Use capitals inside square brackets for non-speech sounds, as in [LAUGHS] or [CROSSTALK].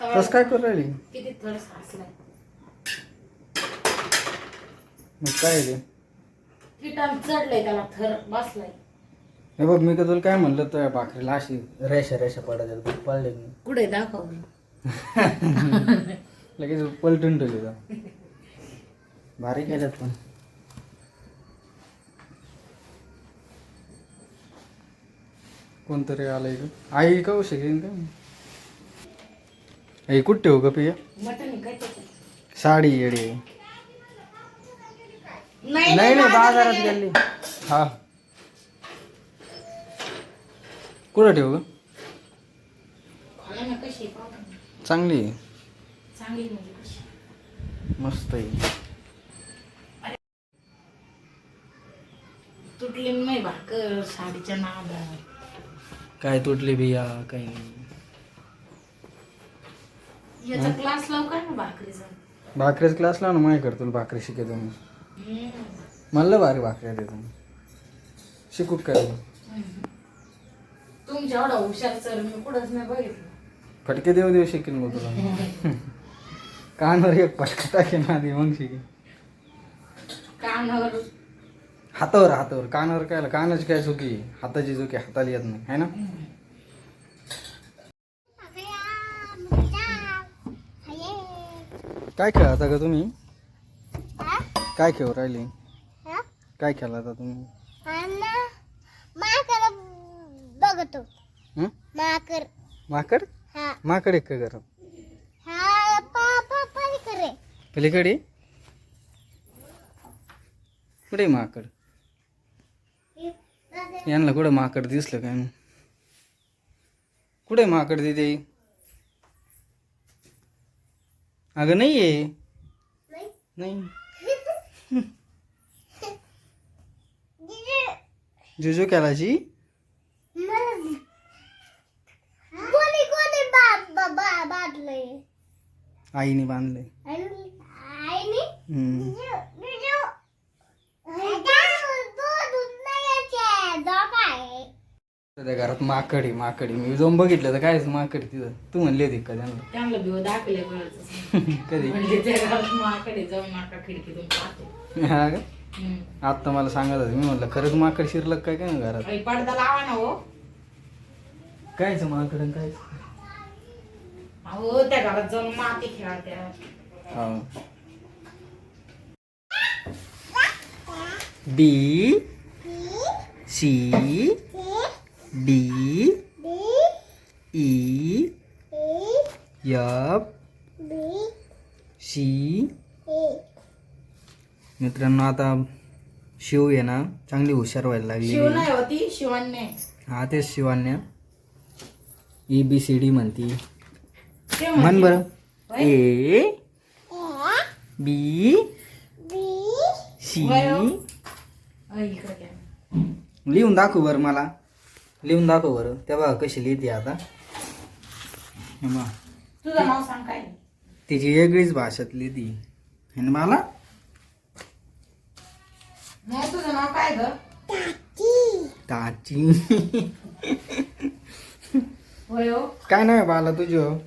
कसं काय करू राहिली? किती थर साचलाय मग काय ते? चढलंय त्याला थर बसलाय. हे बघ मी का तुला काय म्हणलं तर भाकरीला अशी रेषा रेषा पडायच्या तू पडले नाही कुठे दाखव [LAUGHS] लगेच पलटून ठेवली जा भारी केल्यात पण. कोणतरी आलंय का? आई का शिकेन का आई कुठे ठेवू का पिया? साडी येडी नाही नाही नाही बाजारात गेले. हा. कुठं ठेवू ग. चांगली आहे. म्हणजे मस्त आहे. तुटली नाही भाकर साडीच्या नादा काय तुटली बिया काही नाही. याचा क्लास लावू ना भाकरीचा? भाकरीच क्लास लाव ना माझ्याकडे तुला भाकरी शिकवतो मी. मला भारी भाकरी देतो शिकू काय तुमच्या एवढा हुशार सर मी कुठंच नाही बघितलं. फटके देऊ देऊ शिकेन मग तुला कानावर एक फटका टाकेन आधी मग शिकेन. कानावर. हातावर हातावर. कानावर काय कानाची काय चुकी? आहे? हाताची चुकी हाताला येत नाही है ना? काय खेळ आता का तुम्ही? काय खेळ राहिले? काय खेळला आता तुम्ही? माकर बघतो. हं? माकर माकड? हा. माकड एक का घरात. हा पापा पलीकडे. कुठे आहे माकड? यांना कुठं माकड दिसलं काय? मग कुठे आहे माकड तिथे अगं नाही आहे. नाही. [LAUGHS] जुजू बांधलंय? आईने बांधले आईने? त्या घरात माकड माकड. मी जाऊन बघितलं तर कायच माकड तिथं. तू म्हणली होती का त्यांना? दाखले [LAUGHS] कधी? म्हणजे त्या घरात माकडे जाऊन नाका खिडकीतून पाहतो. हा का? हम्म. आत्ता मला सांगत होते. मी म्हटलं खरंच माकड शिरलं काय काय ना घरात? पडदा लावा ना हो. कायच माकड आणि काय अहो त्या घरात जाऊन माती खेळत्या. B C D E F C मित्रांनो आता शिव आहे ना चांगली हुशार व्हायला लागली. शिव नाही होती शिवान्य. हा तेच Shivanya. E B C D म्हणती. म्हण. बरं? ए. बी. सी इकडे घ्या. लिहून दाखव बरं मला. लिहून दाखव बरं. तेव्हा कशी लिहिते आता. हे बघ, तुझं नाव सांग काय? तिची वेगळीच भाषेत लिहिती. आणि मला? नाही तुझं नाव काय ग? ताची होय हो. काय नाही बाला तुझं?